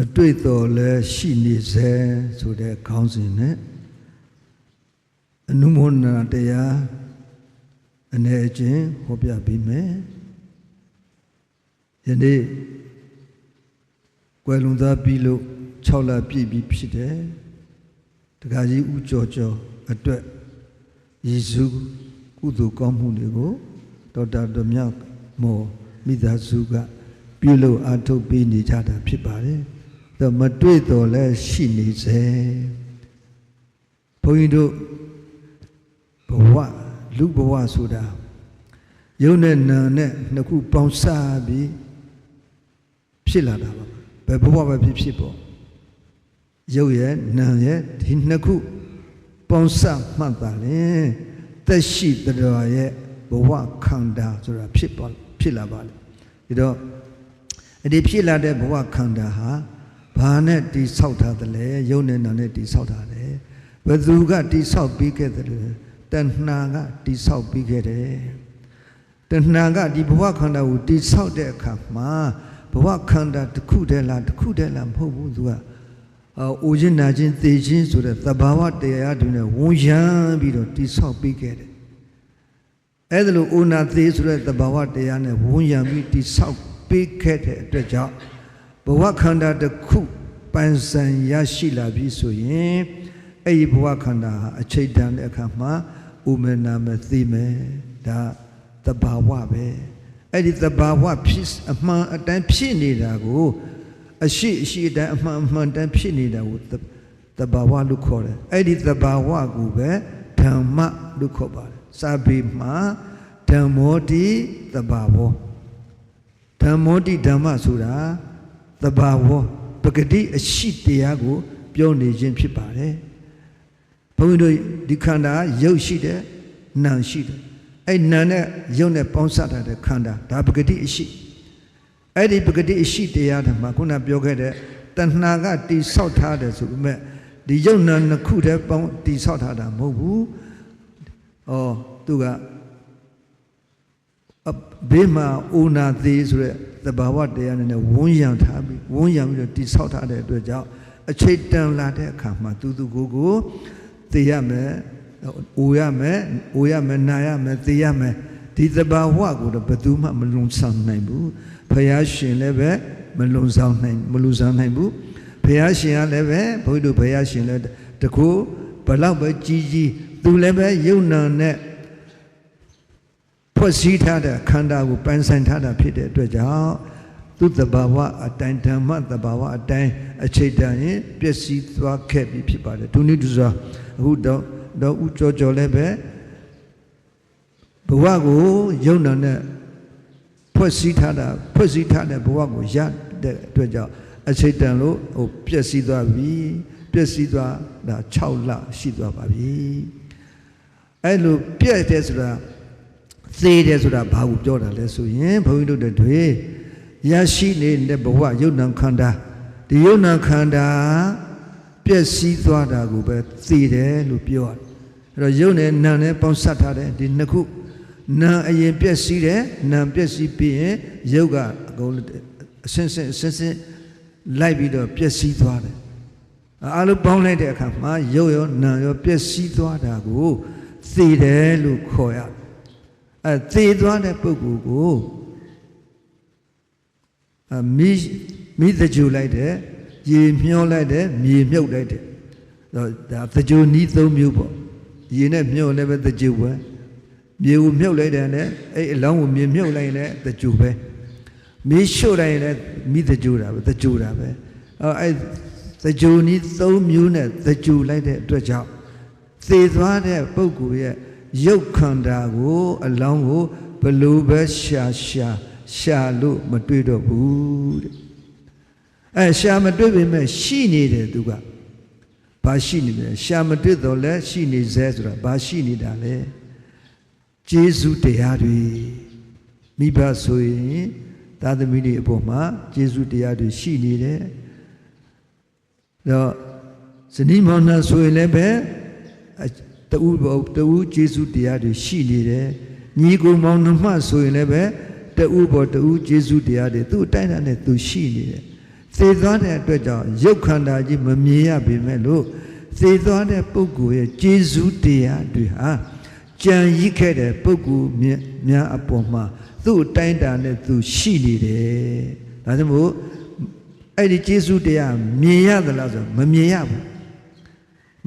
မတွေ့တော့လဲရှိနေစေဆိုတဲ့ခေါင်းစဉ်နဲ့အနုမောဒနာတရားအနေအချင်းဟောပြပေးမယ်ယနေ့ကွယ်လွန်သားပြီလို့6လပြည့်ပြီဖြစ်တယ်တခါကြီးဥကြော်ကြော်အတွက်ယေရှုကုသိုလ်ကောင်းမှုတွေကိုဒေါက်တာဓမြမောမိသားစုကပြုလို့အထုတ်ပေးနေကြတာဖြစ်ပါတယ်။ ဒါမတွေ့တော့လဲရှိနေစေ။ဘုန်းကြီးတို့ဘဝလူဘဝဆိုတာယုံနဲ့နာနဲ့နှစ်ခုပေါင်းစားပြီးဖြစ်လာတာပါ။ဘယ်ဘဝပဲဖြစ်ဖြစ်ပေါ့။ယုတ်ရဲ့နာရဲ့ဒီနှစ်ခုပေါင်းစားမှတ်တာလေသက်ရှိတရားရဲ့ဘဝခန္ဓာဆိုတာဖြစ်ပါဖြစ်လာပါလေဒီတော့အဒီဖြစ်လာတဲ့ဘဝခန္ဓာဟာ ဘာနဲ့တိဆောက်ထားသလဲယုံနဲ့နာနဲ့တိဆောက်ထားတယ်ဘယ်သူကတိဆောက်ပြီးခဲ့တယ်လဲတဏှာကတိဆောက်ပြီးခဲ့တယ်တဏှာကဒီဘဝခန္ဓာကိုတိဆောက်တဲ့အခါမှာဘဝခန္ဓာတစ်ခုတည်းလားတစ်ခုတည်းလားမဟုတ်ဘူးသူကအော်အိုခြင်းနာခြင်းသိခြင်းဆိုတဲ့သဘာဝတရားတွေနဲ့ဝန်ရမ်းပြီးတော့တိဆောက်ပြီးခဲ့တယ်အဲ့ဒါလို့အိုနာသေးဆိုတဲ့သဘာဝတရားနဲ့ဝန်ရံပြီးတိဆောက်ပေးခဲ့တဲ့အတွက်ကြောင့် ဘဝခန္ဓာတစ်ခုပန်းစံရရှိလာပြီဆိုရင်အဲ့ဒီဘဝခန္ဓာဟာအချိန်တန်တဲ့အခါမှာဥမနာမသိမယ်ဒါသဘာဝပဲအဲ့ဒီသဘာဝဖြစ်အမှန်အတိုင်းဖြစ်နေတာကိုအရှိအရှိအတိုင်းအမှန်အမှန်တိုင်းဖြစ်နေတာကိုသဘာဝလို့ခေါ်တယ်အဲ့ဒီသဘာဝကိုပဲဓမ္မလို့ခေါ်ပါတယ်စာပေမှာဓမ္မောတိသဘာဝဓမ္မောတိဓမ္မဆိုတာ သဘာဝပဂတိအရှိတရားကို ပြောနေခြင်းဖြစ်ပါတယ်ဘုန်းကြီးတို့ဒီခန္ဓာရုပ်ရှိတယ်နာမ်ရှိတယ်အဲ့နာမ်နဲ့ရုပ်နဲ့ပေါင်းစပ်ထားတဲ့ခန္ဓာဒါပဂတိအရှိအဲ့ဒီပဂတိအရှိတရားဓမ္မခုနပြောခဲ့တဲ့တဏှာကတိဆောက်ထားတယ်ဆိုပေမဲ့ဒီရုပ်နာမ်နှစ်ခုတည်းပေါင်းတိဆောက်ထားတာမဟုတ်ဘူးဩသူကအဘေးမှာအိုနာသေးဆို တဲ့သဘာဝတရားနဲ့ဝန်းရံထားပြီးဝန်းရံပြီးတော့တိဆောက်ထားတဲ့အတွက်ကြောင့်အချိန်တန်လာတဲ့အခါမှာသူသူကိုယ်ကိုသိရမယ်အိုရမယ်အိုရမယ်နာရမယ်သိရမယ်ဒီသဘာဝကိုတော့ဘယ်သူမှမလွန်ဆောင်နိုင်ဘူးဖယားရှင်လည်းပဲမလွန်ဆောင်နိုင်မလွန်ဆောင်နိုင်ဘူးဖယားရှင်ကလည်းပဲဘုန်းကြီးတို့ဖယားရှင်လည်းတကူဘလောက်ပဲကြီးကြီးသူလည်းပဲယုံနာနဲ့ ဖွဲ့စည်းထားတဲ့ခန္ဓာကိုပန်းဆိုင်ထားတာဖြစ်တဲ့အတွက်ကြောင့်သူတဘာဝအတိုင်းဓမ္မတဘာဝအတိုင်းအခြေတန်ရင်ပျက်စီးသွားခဲ့ပြီဖြစ်ပါတယ်ဒုနိဒုစွာအခုတော့တော့ဥကြောကြောလည်းပဲဘဝကိုယုံနာနဲ့ဖွဲ့စည်းထားတာဖွဲ့စည်းထားတဲ့ဘဝကိုရတဲ့အတွက်ကြောင့်အခြေတန်လို့ဟိုပျက်စီးသွားပြီပျက်စီးသွားတာ6လရှိသွားပါပြီအဲ့လိုပြည့်တယ်ဆိုတာ သေးတယ်ဆိုတာဘာကိုပြောတာလဲဆိုရင်ဘုန်းကြီးတို့တွေရရှိနေတဲ့ဘဝယုံနာခန္ဓာဒီယုံနာခန္ဓာပျက်စီးသွားတာကိုပဲသိတယ်လို့ပြောရတယ်အဲ့တော့ယုံနဲ့နာနဲ့ပေါင်းစပ်ထားတယ်ဒီနှစ်ခုနာအရင်ပျက်စီးတယ်နာပျက်စီးပြီးရင်ယုတ်ကအကုန်အစင်းစင်းအစင်းစင်းလိုက်ပြီးတော့ပျက်စီးသွားတယ်အားလုံးပေါင်းလိုက်တဲ့အခါမှာယုတ်ရောနာရောပျက်စီးသွားတာကိုသိတယ်လို့ခေါ်ရတယ် အဲသေသွားတဲ့ပုဂ္ဂိုလ်ကိုအမိမိတကြူလိုက်တယ်ရေမျောလိုက်တယ်မြေမြုပ်လိုက်တယ်တော့ဒါတကြူနီး၃မျိုးပေါ့ရေနဲ့မြုပ်လည်းပဲတကြူပဲမြေကိုမြုပ်လိုက်တယ်နဲ့အဲ့အလောင်းကိုမြေမြုပ်လိုက်ရင်လည်းတကြူပဲမြေရှို့လိုက်ရင်လည်းမိတကြူတာပဲတကြူတာပဲအဲအဲ့တကြူနီး၃မျိုးနဲ့တကြူလိုက်တဲ့အတွက်ကြောင့်သေသွားတဲ့ပုဂ္ဂိုလ်ရဲ့ ရုပ်ခန္ဓာကိုအလောင်းကိုဘလို့ပဲရှာရှာရှာလို့မတွေ့တော့ဘူးတဲ့အဲရှာမတွေ့ပေမဲ့ရှိနေတယ်သူကဘာရှိနေလဲရှာမတွေ့တော့လဲရှိနေစေဆိုတာဘာရှိနေတာလဲကျေးဇူးတရားတွေမိဘဆိုရင်သာသမီတွေအပေါ်မှာကျေးဇူးတရားတွေရှိနေတယ်တော့ဇနီးမောင်နှံဆိုရင်လည်းပဲ တူတူကျေးဇူးတရားတွေရှိနေတယ်ညီကိုမောင်နှမဆိုရင်လည်းပဲတတူပေါ်တူယေရှုတရားတွေသူ့အတိုင်းအတာနဲ့သူရှိနေတယ်သေသွားတဲ့အတွက်ကြောင့်ရုပ်ခန္ဓာကြီးမမြင်ရပေမဲ့လို့သေသွားတဲ့ပုဂ္ဂိုလ်ရဲ့ယေရှုတရားတွေဟာကြံရစ်ခဲ့တဲ့ပုဂ္ဂိုလ်မြတ်များအပေါ်မှာသူ့အတိုင်းအတာနဲ့သူရှိနေတယ်ဒါကြောင့်မို့အဲ့ဒီယေရှုတရားမြင်ရသလားဆိုတော့မမြင်ရဘူး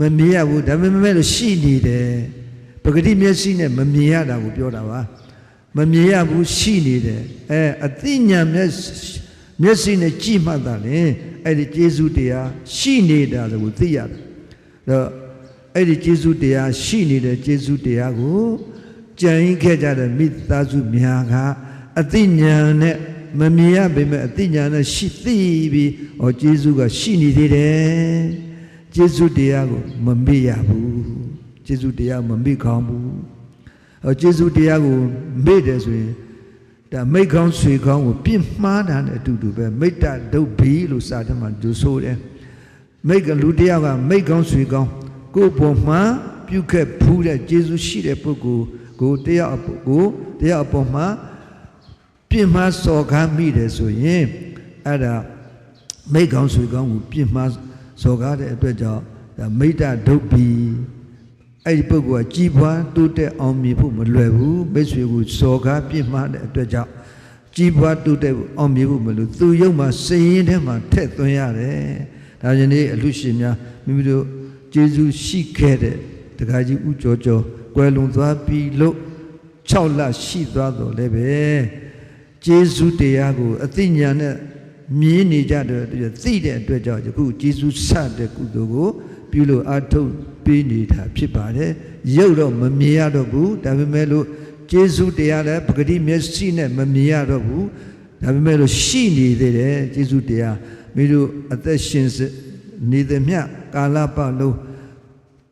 မမြင်ရဘူးဒါပေမဲ့လို့ရှိနေတယ်ပဂတိမျက်စိနဲ့မမြင်ရတာကိုပြောတာပါမမြင်ရဘူးရှိနေတယ်အဲအသိဉာဏ်မျက်မျက်စိနဲ့ကြည့်မှသာလေအဲ့ဒီယေရှုတရားရှိနေတာကိုသိရတယ်တော့အဲ့ဒီယေရှုတရားရှိနေတဲ့ယေရှုတရားကိုကြံရင်ခဲ့ကြတဲ့မိသားစုများကအသိဉာဏ်နဲ့မမြင်ရပေမဲ့အသိဉာဏ်နဲ့ရှိသိပြီးဟောယေရှုကရှိနေသေးတယ် ယေရှုတရားကိုမမေ့ရဘူးယေရှုတရားမမေ့ကောင်းဘူးဟောယေရှုတရားကိုမေ့တယ်ဆိုရင်ဒါမိတ်ကောင်းဆွေကောင်းကိုပြစ်မှားတာနဲ့အတူတူပဲမိတ္တဒုတ်ဘီလို့စာထဲမှာသူဆိုတယ်မိတ်ကလူတယောက်ကမိတ်ကောင်းဆွေကောင်းကိုယ်ပေါ်မှာပြုခဲ့ဖူးတဲ့ယေရှုရှိတဲ့ပုဂ္ဂိုလ်ကိုတယောက်ကိုတယောက်အပေါ်မှာပြစ်မှားစော်ကားမိတယ်ဆိုရင်အဲ့ဒါမိတ်ကောင်းဆွေကောင်းကိုပြစ်မှား စော်ကားတဲ့အတွက်ကြောင့်ဒါမိတ္တဒုတ်ဘီအဲ့ဒီပုဂ္ဂိုလ်ကကြီးပွားတိုးတက်အောင်မြင်ဖို့မလွယ်ဘူးမိတ်ဆွေကိုစော်ကားပြစ်မှားတဲ့အတွက်ကြောင့်ကြီးပွားတိုးတက်အောင်မြင်ဖို့မလိုသူရုပ်မှာစည်ရင်ထဲမှာထည့်သွင်းရတယ်ဒါကြောင့်ဒီအလူရှင်များမိမိတို့ကျေးဇူးရှိခဲ့တဲ့တခါကြီးဥကျော်ကျော်ကွယ်လွန်သွားပြီလို့6လရှိသွားတော့လည်းပဲကျေးဇူးတရားကိုအသိဉာဏ်နဲ့ မြင်နေကြတဲ့အတွက်သိတဲ့အတွက်ကြောင့်ယခုကျေးဇူးဆတဲ့ကုသိုလ်ကို ပြုလို့အထုတ်ပေးနေတာဖြစ်ပါတယ်ရုပ်တော့မမြင်ရတော့ဘူးဒါပေမဲ့လို့ကျေးဇူးတရားလည်းပဂတိမျက်စိနဲ့မမြင်ရတော့ဘူးဒါပေမဲ့လို့ရှိနေသေးတယ်ကျေးဇူးတရားမိတို့အသက်ရှင်နေသည်မြကာလပတ်လုံး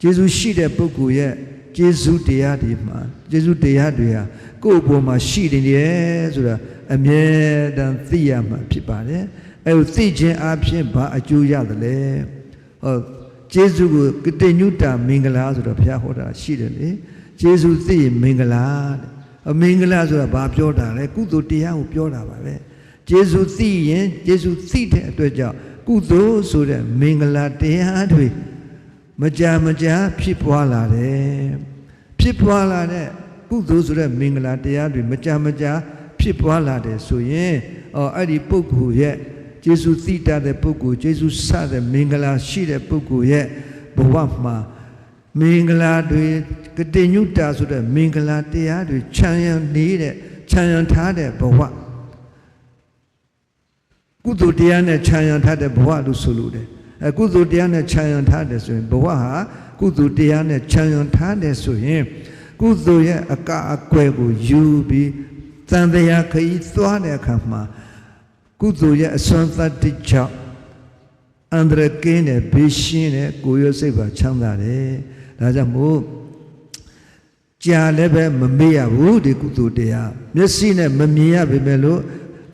ကျေးဇူးရှိတဲ့ပုဂ္ဂိုလ်ရဲ့ကျေးဇူးတရားတွေမှာကျေးဇူးတရားတွေဟာကိုယ့်အပေါ်မှာရှိနေတယ်ဆိုတာ အမြဲတမ်းသိရမှာဖြစ်ပါတယ်အဲလိုသိခြင်းအပြင်ဘာအကျိုးရသလဲဟောကျေးဇူးကိုကတိညုတာမင်္ဂလာဆိုတော့ဘုရားဟောတာရှိတယ်လေကျေးဇူးသိရင်မင်္ဂလာတဲ့အမင်္ဂလာဆိုတာဘာပြောတာလဲကုသိုလ်တရားကိုပြောတာပါပဲကျေးဇူးသိရင်ကျေးဇူးသိတဲ့အတွက်ကြောင့်ကုသိုလ်ဆိုတဲ့မင်္ဂလာတရားတွေမကြာမကြာဖြစ်ပွားလာတယ်ဖြစ်ပွားလာတဲ့ကုသိုလ်ဆိုတဲ့မင်္ဂလာတရားတွေမကြာမကြာ ဖြစ်ပွားလာတယ်ဆိုရင်အော်အဲ့ဒီပုဂ္ဂိုလ်ရဲ့ယေရှုသိတတ်တဲ့ပုဂ္ဂိုလ်ယေရှုစတဲ့မင်္ဂလာရှိတဲ့ပုဂ္ဂိုလ်ရဲ့ဘဝမှာမင်္ဂလာတွေကတိညုတာဆိုတဲ့မင်္ဂလာတရားတွေခြံရံနေတဲ့ခြံရံထားတဲ့ဘဝကုသိုလ်တရားနဲ့ခြံရံထားတဲ့ဘဝလို့ဆိုလို့တယ်အဲကုသိုလ်တရားနဲ့ခြံရံထားတယ်ဆိုရင်ဘဝဟာကုသိုလ်တရားနဲ့ခြံရံထားတယ်ဆိုရင်ကုသိုလ်ရဲ့အကအကွယ်ကိုယူပြီး တန်တရားခရီးသွားတဲ့အခါမှာကုသိုလ်ရဲ့အစွမ်းသတ္တိကြောင့်အန္တရာယ်ကင်းတယ်ဘေးရှင်းတယ်ကိုယ်ရစိတ်ပါချမ်းသာတယ်ဒါကြောင့်မို့ကြာလည်းပဲမမေ့ရဘူးဒီကုသိုလ်တရားမျက်စိနဲ့မမြင်ရပေမဲ့လို့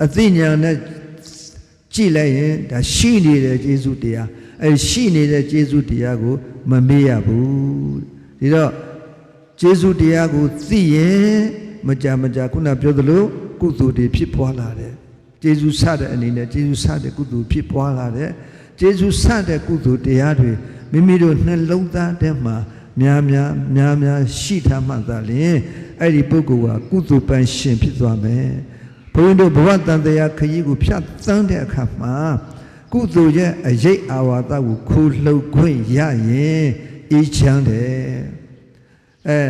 အသိဉာဏ်နဲ့ကြည့်လိုက်ရင်ဒါရှိနေတဲ့ကျေးဇူးတရားအဲရှိနေတဲ့ကျေးဇူးတရားကိုမမေ့ရဘူးဒီတော့ကျေးဇူးတရားကိုသိရင် မကြမကြခုနပြောသလိုကုသိုလ်တွေဖြစ်ပွားလာတယ်ကျေးဇူးဆတဲ့အနေနဲ့ကျေးဇူးဆတဲ့ကုသိုလ်ဖြစ်ပွားလာတယ်ကျေးဇူးဆတဲ့ကုသိုလ်တရားတွေမိမိတို့နှလုံးသားထဲမှာများများများများရှိထားမှသာလျှင်အဲ့ဒီပုဂ္ဂိုလ်ကကုသိုလ်ပန်ရှင်ဖြစ်သွားမယ်ဘုန်းကြီးတို့ဘဝတန်တရားခရီးကိုဖြတ်သန်းတဲ့အခါမှာကုသိုလ်ရဲ့အရေးအာဝါဒကိုခူလှုပ်ခွင့်ရရင်အေးချမ်းတယ်အဲ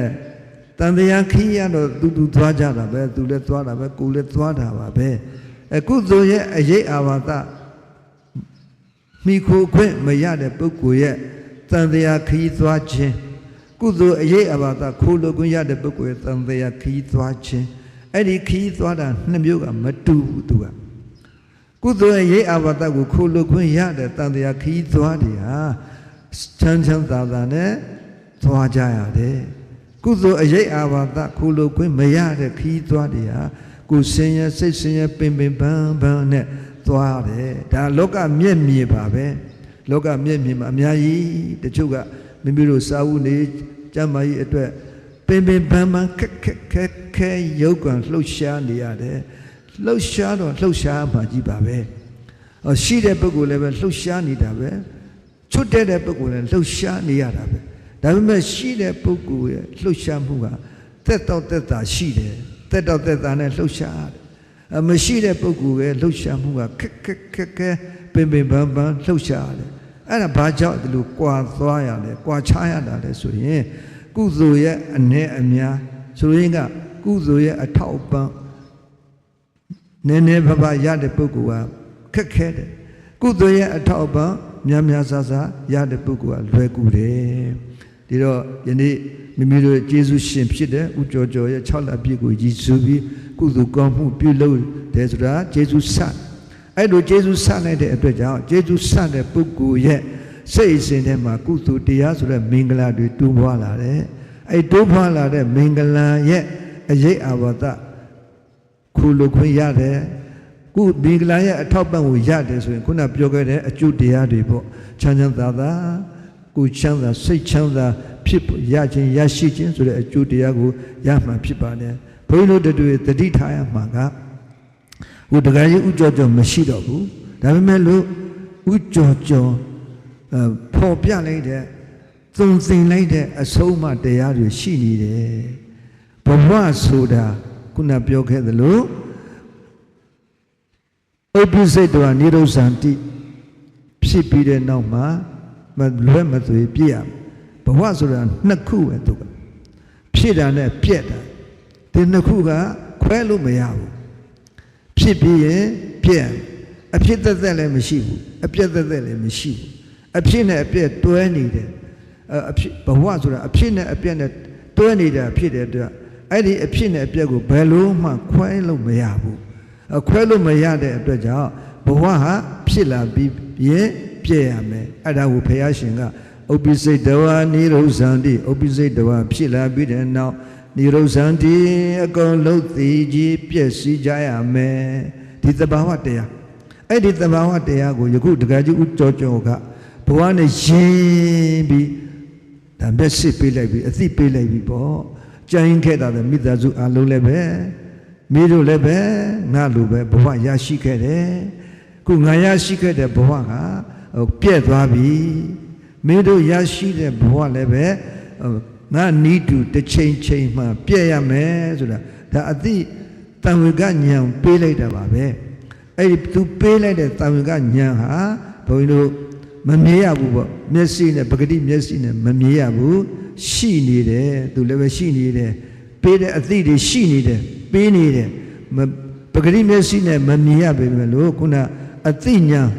တန်တရားခရီးရတော့သူသူသွားကြတာပဲသူလည်းသွားတာပဲကိုလည်းသွားတာပါပဲအဲကုသိုလ်ရဲ့အရေးအာဝါဒမိခိုခွင့်မရတဲ့ပုဂ္ဂိုလ်ရဲ့တန်တရားခရီးသွားခြင်းကုသိုလ်အရေးအာဝါဒခိုးလို့ခွင့်ရတဲ့ပုဂ္ဂိုလ်ရဲ့တန်တရားခရီးသွားခြင်းအဲ့ဒီခရီးသွားတာနှစ်မျိုးကမတူဘူးသူကကုသိုလ်ရဲ့အာဝတ္တကိုခိုးလို့ခွင့်ရတဲ့တန်တရားခရီးသွားတွေဟာချမ်းချမ်းသာသာနဲ့သွားကြရတယ် ကုသိုလ်အရေးအာဝတ္တခိုးလို့ခွင့်မရတဲ့ခရီးသွားတွေဟာကိုယ်စင်ရစိတ်စင်ရပင်ပင်ပန်းပန်းနဲ့သွားတယ်ဒါလောကမျက်မြင်ပါပဲလောကမျက်မြင်မှာအများကြီးတချို့ကမိမိတို့စာဝုနေကျမ်းမာရေးအတွက်ပင်ပင်ပန်းပန်းခက်ခက်ခက်ခဲရုပ်ကံလှုပ်ရှားနေရတယ်လှုပ်ရှားတော့လှုပ်ရှားမှကြီးပါပဲဟောရှိတဲ့ပုဂ္ဂိုလ်လည်းပဲလှုပ်ရှားနေတာပဲချွတ်တဲ့တဲ့ပုဂ္ဂိုလ်လည်းလှုပ်ရှားနေရတာပဲ ဒါပေမဲ့ရှိတဲ့ပုဂ္ဂိုလ်ရဲ့လှုပ်ရှားမှုကတက်တော့တက်တာရှိတယ်တက်တော့တက်တာနဲ့လှုပ်ရှားတယ်အမရှိတဲ့ပုဂ္ဂိုလ်ရဲ့လှုပ်ရှားမှုကခက်ခက်ခက်ခက်ပင်ပင်ပန်းပန်းလှုပ်ရှားတယ်အဲ့ဒါဘာကြောင့်ဒီလိုကွာသွားရလဲကွာခြားရတာလဲဆိုရင်ကုသိုလ်ရဲ့အ ਨੇ အများဆိုရင်ကကုသိုလ်ရဲ့အထောက်အပံ့နည်းနည်းပါးပါးရတဲ့ပုဂ္ဂိုလ်ကခက်ခဲတယ်ကုသိုလ်ရဲ့အထောက်အပံ့များများဆဆရတဲ့ပုဂ္ဂိုလ်ကလွယ်ကူတယ် ဒီတော့ယနေ့မိမိတို့ယေရှုရှင်ဖြစ်တဲ့ဥကြောကြောရဲ့6လပြည့်ကိုရည်စူးပြီးကုသိုလ်ကောင်းမှုပြုလုပ်တယ်ဆိုတာယေရှုဆအဲ့လိုယေရှုဆလိုက်တဲ့အတွက်ကြောင့်ယေရှုဆတဲ့ပုဂ္ဂိုလ်ရဲ့စိတ်အစဉ်ထဲမှာကုသိုလ်တရားဆိုတဲ့မင်္ဂလာတွေတိုးပွားလာတယ်အဲ့တိုးပွားလာတဲ့မင်္ဂလာရဲ့အရေးအာဝတ္တခုလိုခွင့်ရတယ်ကုမင်္ဂလာရဲ့အထောက်ပံ့ကိုရတယ်ဆိုရင်ခုနပြောခဲ့တဲ့အကျုတရားတွေပေါ့ချမ်းချမ်းသာသာ ကိုချမ်းသာစိတ်ချမ်းသာဖြစ်ဖို့ရခြင်းရရှိခြင်းဆိုတဲ့အကျိုးတရားကိုရမှန်ဖြစ်ပါတယ်ဘုန်းကြီးတို့တွေတတိထားရမှာကဟိုတကယ်ကြီးဥကြောကြောမရှိတော့ဘူးဒါပေမဲ့လို့ဥကြောကြောအဖော်ပြလိုက်တဲ့သုံးစင်လိုက်တဲ့အဆုံးအမတရားတွေရှိနေတယ်ဘဝဆိုတာခုနပြောခဲ့သလိုဥပ္ပစိတ်တော်နိရောဓံတိဖြစ်ပြီးတဲ့နောက်မှာ မလွဲ့မသွေပြည့်ရဘဝဆိုတာနှစ်ခုပဲသူကဖြစ်တာနဲ့ပြက်တာဒီနှစ်ခုကခွဲလို့မရဘူးဖြစ်ပြီးရင်ပြက်အဖြစ်သက်သက်လည်းမရှိဘူးအပြက်သက်သက်လည်းမရှိဘူးအဖြစ်နဲ့အပြက်တွဲနေတယ်အဖြစ်ဘဝဆိုတာအဖြစ်နဲ့အပြက်နဲ့တွဲနေတာဖြစ်တဲ့အတွက်အဲ့ဒီအဖြစ်နဲ့အပြက်ကိုဘယ်လို့မှခွဲလို့မရဘူးခွဲလို့မရတဲ့အတွက်ကြောင့်ဘဝဟာဖြစ်လာပြီးရင် ပြည့်ရမယ်အဲ့ဒါကိုဘုရားရှင်ကဥပ္ပိစိတ်တဝါနိရုဇံတိဥပ္ပိစိတ်တဝါဖြစ်လာပြီးတဲ့နောက်နိရုဇံတိအကုန်လုံးသိကြီးပြည့်စည်ကြရမယ်ဒီသဘာဝတရားအဲ့ဒီသဘာဝတရားကိုယခုတက္ကကြီးဥကြောကြောကဘဝနဲ့ရင်းပြီးဒါမျက်စိပေးလိုက်ပြီးအသိပေးလိုက်ပြီးပေါ့ကြိုင်းခဲ့တာလည်းမိသားစုအလုံးလည်းပဲမိတို့လည်းပဲငါလိုပဲဘဝရရှိခဲ့တယ်ခုငါရရှိခဲ့တဲ့ဘဝက ဟိုပြည့်သွားပြီမင်းတို့ရရှိတဲ့ဘဝလည်းပဲငါနီးတူတစ်ချိန်ချိန်မှပြည့်ရမယ်ဆိုတာဒါအတိတံဝေကဉာဏ်ပေးလိုက်တာပါပဲအဲ့ဒီသူပေးလိုက်တဲ့တံဝေကဉာဏ်ဟာဘုန်းကြီးတို့မမြင်ရဘူးပေါ့မျက်စိနဲ့ပဂတိမျက်စိနဲ့မမြင်ရဘူးရှိနေတယ်သူလည်းပဲရှိနေတယ်ပေးတဲ့အသည့်တွေရှိနေတယ်ပေးနေတယ်ပဂတိမျက်စိနဲ့မမြင်ရပေမဲ့လို့ခုနအသိဉာဏ်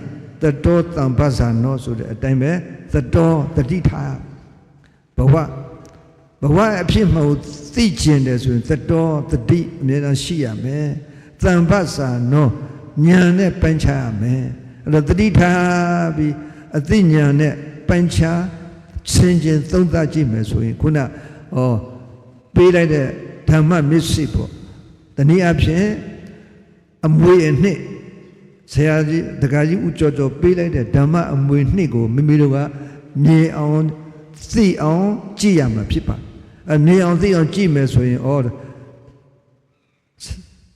တတောတံပဇာနောဆိုတဲ့အတိုင်းပဲသတောတတိထားဘဝဘဝအဖြစ်မဟုတ်သိကျင်တယ်ဆိုရင်သတောတတိအမြဲတမ်းရှိရမယ်တံပဇာနောဉာဏ်နဲ့ပိုင်းခြားရမယ်အဲ့တော့တတိထားပြီးအသိဉာဏ်နဲ့ပိုင်းခြားဆင်ခြင်သုံးသပ်ကြည့်မယ်ဆိုရင်ခုနဩပေးလိုက်တဲ့ဓမ္မမစ္စိပေါ့တနည်းအားဖြင့်အမွေအနှစ် ဆရာကြီးတက္ကကြီးဥကြောကြောပေးလိုက်တဲ့ဓမ္မအမွေနှစ်ကိုမိမိတို့ကမြင်အောင်သိအောင်ကြည့်ရမှာဖြစ်ပါအမြင်အောင်သိအောင်ကြည့်မယ်ဆိုရင်ဩ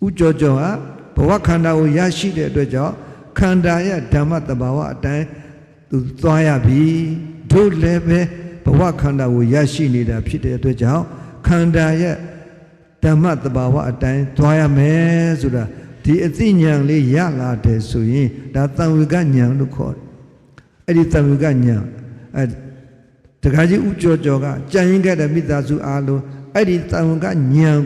ဥကြောကြောဟာဘဝခန္ဓာကိုရရှိတဲ့အတွက်ကြောင့်ခန္ဓာရဲ့ဓမ္မတဘာဝအတိုင်းသူသွားရပြီတို့လည်းပဲဘဝခန္ဓာကိုရရှိနေတာဖြစ်တဲ့အတွက်ကြောင့်ခန္ဓာရဲ့ဓမ္မတဘာဝအတိုင်းသွားရမယ်ဆိုတာ ဒီအသိဉာဏ်လေးရလာတယ်ဆိုရင်ဒါတံဝေကဉာဏ်လို့ခေါ်တယ်အဲ့ဒီတံဝေကဉာဏ်အဲတခါကြီးဥကြောကြောကကြံရင်ခဲ့တဲ့မိသားစုအားလုံးအဲ့ဒီတံဝေကဉာဏ်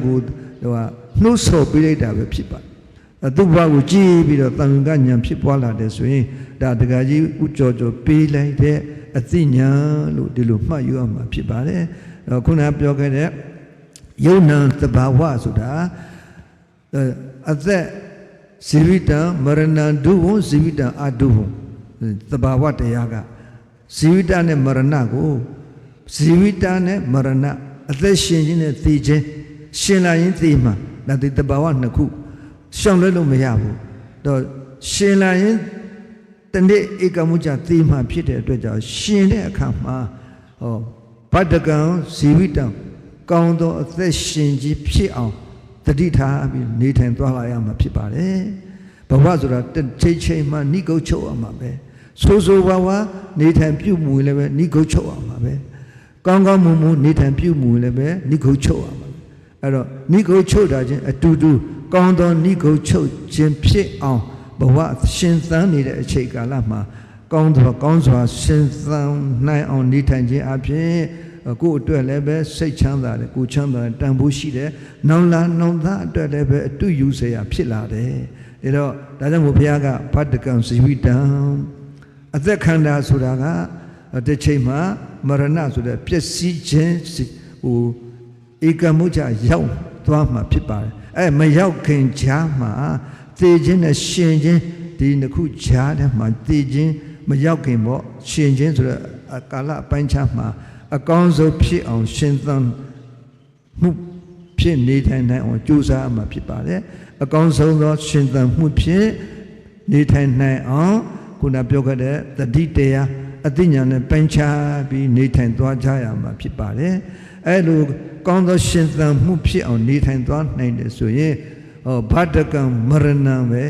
ကိုဟိုကနှုတ်ဆော်ပေးလိုက်တာပဲဖြစ်ပါတယ်သူ့ဘဝကိုကြည့်ပြီးတော့တန်ခါဉာဏ်ဖြစ်ပွားလာတယ်ဆိုရင်ဒါတကကြီးဥကြောကြောပေးလိုက်တဲ့အသိဉာဏ်လို့ဒီလိုမှတ်ယူရမှာဖြစ်ပါတယ်။ခုနပြောခဲ့တဲ့ယုံနာသဘာဝဆိုတာ အသက်ဇီဝိတံမရဏံဒုဝဇီဝိတံအဒုဝသဘာဝတရားကဇီဝိတနဲ့မရဏကိုဇီဝိတနဲ့မရဏအသက်ရှင်ခြင်းနဲ့သိခြင်းရှင်လာရင်သိမှာဒါဒီသဘာဝနှစ်ခုရှောင်လွဲလို့မရဘူးတော့ရှင်လာရင်တနေ့ဧကမှုကြသိမှဖြစ်တဲ့အတွက်ကြောင့်ရှင်တဲ့အခါမှာဟောဗတ္တကံဇီဝိတံကောင်းသောအသက်ရှင်ကြီးဖြစ်အောင် တတိထားပြီးနေထိုင်သွားလာရမှာဖြစ်ပါတယ်ဘဝဆိုတာတစ်ချိန်ချိန်မှဏိကုတ်ချုပ်ရမှာပဲဆိုးဆိုးဝါးဝါနေထိုင်ပြုမှုလည်းပဲဏိကုတ်ချုပ်ရမှာပဲကောင်းကောင်းမွန်မွန်နေထိုင်ပြုမှုလည်းပဲဏိကုတ်ချုပ်ရမှာအဲ့တော့ဏိကုတ်ချုပ်တာချင်းအတူတူကောင်းသောဏိကုတ်ချုပ်ခြင်းဖြစ်အောင်ဘဝရှင်သန်နေတဲ့အချိန်ကာလမှာကောင်းသောကောင်းစွာရှင်သန်နိုင်အောင်နေထိုင်ခြင်းအပြင် ကိုယ့်အတွက်လည်းပဲစိတ်ချမ်းသာတယ်ကိုယ်ချမ်းသာတယ်တန်ဖိုးရှိတယ်နောင်လာနောင်သားအတွက်လည်းပဲအတူယူเสียဖြစ်လာတယ်ဒါတော့ဒါကြောင့်မို့ဘုရားကဖတ်တကံဇီဝိတံအသက်ခန္ဓာဆိုတာကတစ်ချိန်မှာမရဏဆိုတဲ့ပျက်စီးခြင်းဟိုဧကမှုချရောက်သွားမှာဖြစ်ပါတယ်အဲမရောက်ခင်ချားမှာသေခြင်းနဲ့ရှင်ခြင်းဒီနှစ်ခုချားတဲ့မှာသေခြင်းမရောက်ခင်ပေါ့ရှင်ခြင်းဆိုတဲ့ကာလအပိုင်းခြားမှာ အကောင်းဆုံးဖြစ်အောင်ရှင်သန်မှုဖြစ်နေထိုင်နိုင်အောင်ကြိုးစားအမှာဖြစ်ပါတယ်အကောင်းဆုံးသောရှင်သန်မှုဖြစ်နေထိုင်နိုင်အောင်ခုနပြောခဲ့တဲ့တတိတရားအသိဉာဏ်နဲ့ပိုင်းခြားပြီးနေထိုင်သွားကြရမှာဖြစ်ပါတယ်အဲလိုကောင်းသောရှင်သန်မှုဖြစ်အောင်နေထိုင်သွားနိုင်တယ်ဆိုရင်ဟောဘာတကံမရဏံပဲ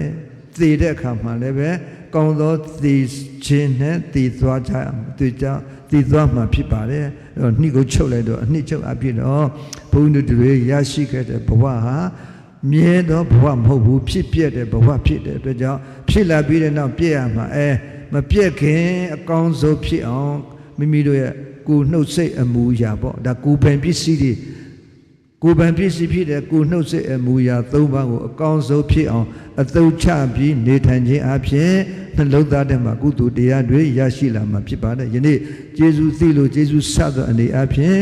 သေတဲ့အခါမှာလည်းပဲ ကောင်းသောသေခြင်းနဲ့သေသွားကြရမှာသူကြောင့်သေသွားမှာဖြစ်ပါတယ်အဲ့တော့နှိကိုချုပ်လိုက်တော့အနှစ်ချုပ်အဖြစ်တော့ဘုန်းကြီးတို့တွေရရှိခဲ့တဲ့ဘဝဟာမြဲသောဘဝမဟုတ်ဘူးဖြစ်ပြတဲ့ဘဝဖြစ်တဲ့အတွက်ကြောင့်ဖြစ်လာပြီးတဲ့နောက်ပြည့်ရမှာအဲမပြည့်ခင်အကောင်းဆုံးဖြစ်အောင်မိမိတို့ရဲ့ကိုယ်နှုတ်စိတ်အမူအရာပေါ့ဒါကိုယ်ပင်ပစ္စည်းတွေ ကိုယ်ပင်ပစ္စည်းဖြစ်တဲ့ကိုယ်နှုတ်စိတ်အမူအရာ၃ပါးကိုအကောင်းဆုံးဖြစ်အောင်အသုံးချပြီးနေထိုင်ခြင်းအပြင်နှလုံးသားထဲမှာကုသိုလ်တရားတွေရရှိလာမှာဖြစ်ပါတယ်ယနေ့ယေရှုသိလို့ယေရှုဆသောအနေအပြင်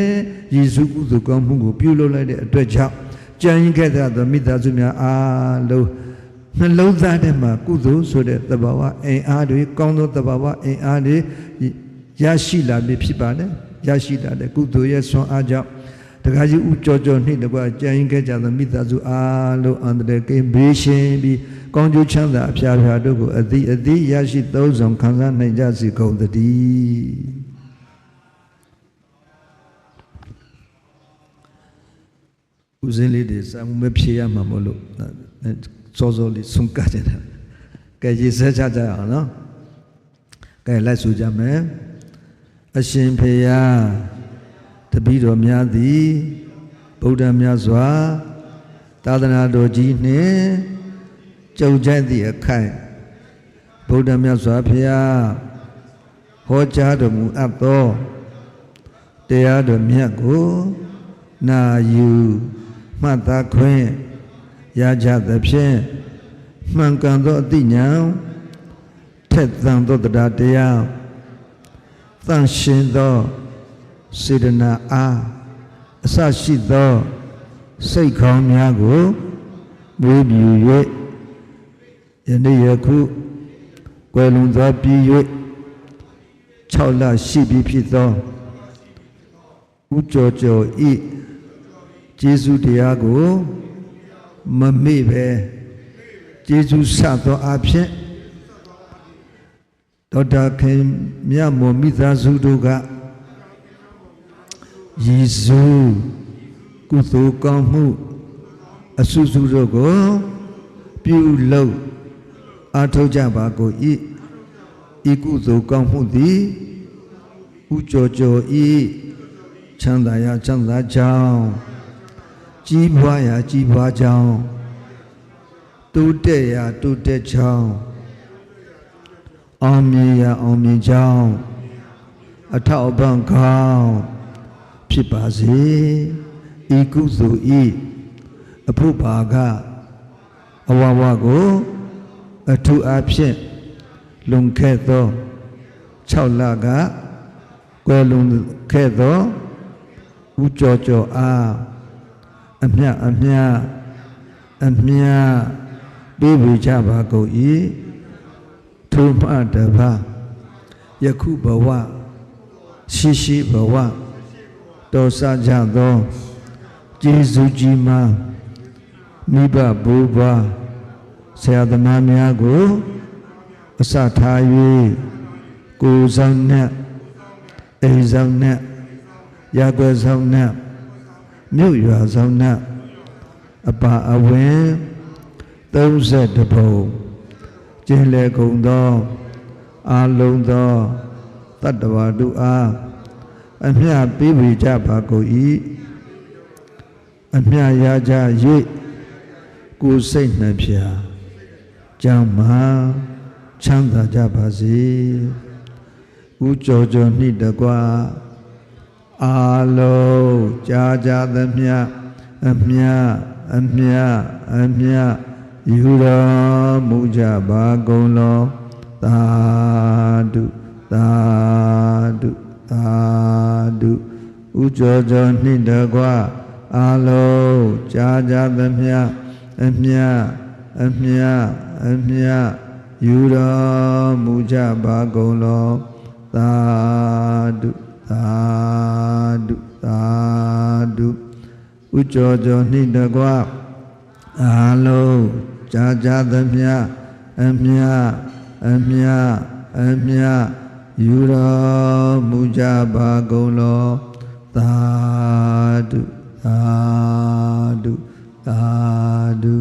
ယေရှုကုသိုလ်ကောင်းမှုကိုပြုလုပ်လိုက်တဲ့အတွက်ကြောင့်ကြံရင်ခဲ့သောမိသားစုများအားလုံးနှလုံးသားထဲမှာကုသိုလ်ဆိုတဲ့သဘာဝအင်အားတွေကောင်းသောသဘာဝအင်အားတွေရရှိလာပြီဖြစ်ပါတယ်ရရှိလာတဲ့ကုသိုလ်ရဲ့ဆွမ်းအားကြောင့် တခါကြီးဥကြောကြောနှိတကွာကြံရင်ခဲ့ကြသောမိသားစုအားလုံးအန္တရာယ်ကင်းဘေးရှင်ပြီးကောင်းကျိုးချမ်းသာအဖျားဖျားတို့ကိုအသည်အသည်ရရှိသုံးဆောင်ခံစားနိုင်ကြစေကုန်သတည်းဦးစင်းလေးတွေစာမှုမဖြေရမှာမလို့စောစောလေးဆုံးကကြတယ်ကဲရေစဲချကြအောင်နော်ကဲလိုက်ဆိုကြမယ်အရှင်ဖေယ တပည့်တော်များသည်ဗုဒ္ဓမြတ်စွာသာသနာတော်ကြီးနှင့်ကြုံကြိုက်သည့်အခိုက်ဗုဒ္ဓမြတ်စွာဘုရားဟောကြားတော်မူအပ်သောတရားတော်မြတ်ကိုနာယူမှတ်သားခွင့်ရကြသဖြင့်မှန်ကန်သောအသိဉာဏ်ထက်သန်သောတရားတရားသန့်ရှင်းသော စေတနာအားအစရှိသောစိတ်ခေါင်းများကိုမွေးမြူ၍ယနေ့ယခုကွယ်လွန်သောပြီး၍6လရှိပြီဖြစ်သောဥကြောကြောဤကျေးဇူးတရားကိုမမေ့ပဲကျေးဇူးဆသောအဖြစ်ဒေါက်တာခင်မြတ်မော်မိသားစုတို့က ရည်စူးကုသိုလ်ကောင်းမှုအဆုစုတို့ကိုပြုလုပ်အားထုတ်ကြပါကုန်၏ဤကုသိုလ်ကောင်းမှုသည်ဥကြောကြောဤချမ်းသာရာချမ်းသာကြောင်းကြီးပွားရာကြီးပွားကြောင်းတိုးတက်ရာတိုးတက်ကြောင်းအောင်မြင်ရာအောင်မြင်ကြောင်းအထောက်အပံ့ကောင်း ဖြစ်ပါစေဤကုသိုလ်ဤအဖို့ဘာကအဝဝကိုအထူးအဖြစ်လွန်ခဲ့သော6လကကွယ်လွန်ခဲ့သောဥကြောကြောအားအမြအမြအမြပေးဝေကြပါကုန်၏ထိုမှတပါယခုဘဝရှိရှိဘဝ တော်စကြသောကျေးဇူးကြီးမှာမိဘဘိုးဘွားဆရာသမားများကိုအစထား၍ကိုယ်ဆောင်နဲ့အိမ်ဆောင်နဲ့ရာကွယ်ဆောင်နဲ့မြို့ရွာဆောင်နဲ့အပါအဝင်32ဘုံကျင်းလေကုန်သောအာလုံးသောတတ္တဝါတို့အား အမြတ်ပေးဝေကြပါကုန်၏အမြတ်ရကြ၍ကိုယ်စိတ်နှပြကြောင့်မှာချမ်းသာကြပါစေဥကြော်ကြော်နှိတကွာအာလုံးကြာကြာသမျှအမြတ်အမြတ်အမြတ်ယူတော်မူကြပါကုန်လောသာဓုသာ ကြော်ကြော်နှိတကွာအာလုံးကြာကြာသမျှအမြတ်အမြတ်အမြတ်ယူတော်မူကြပါကုန်လောသာဓုသာဓုသာဓုဥကြောကြောနှိတကွာအာလုံးကြာကြာသမျှအမြတ်အမြတ်အမြတ်ယူတော်မူကြပါကုန်လော သာဓုသာဓုသာဓု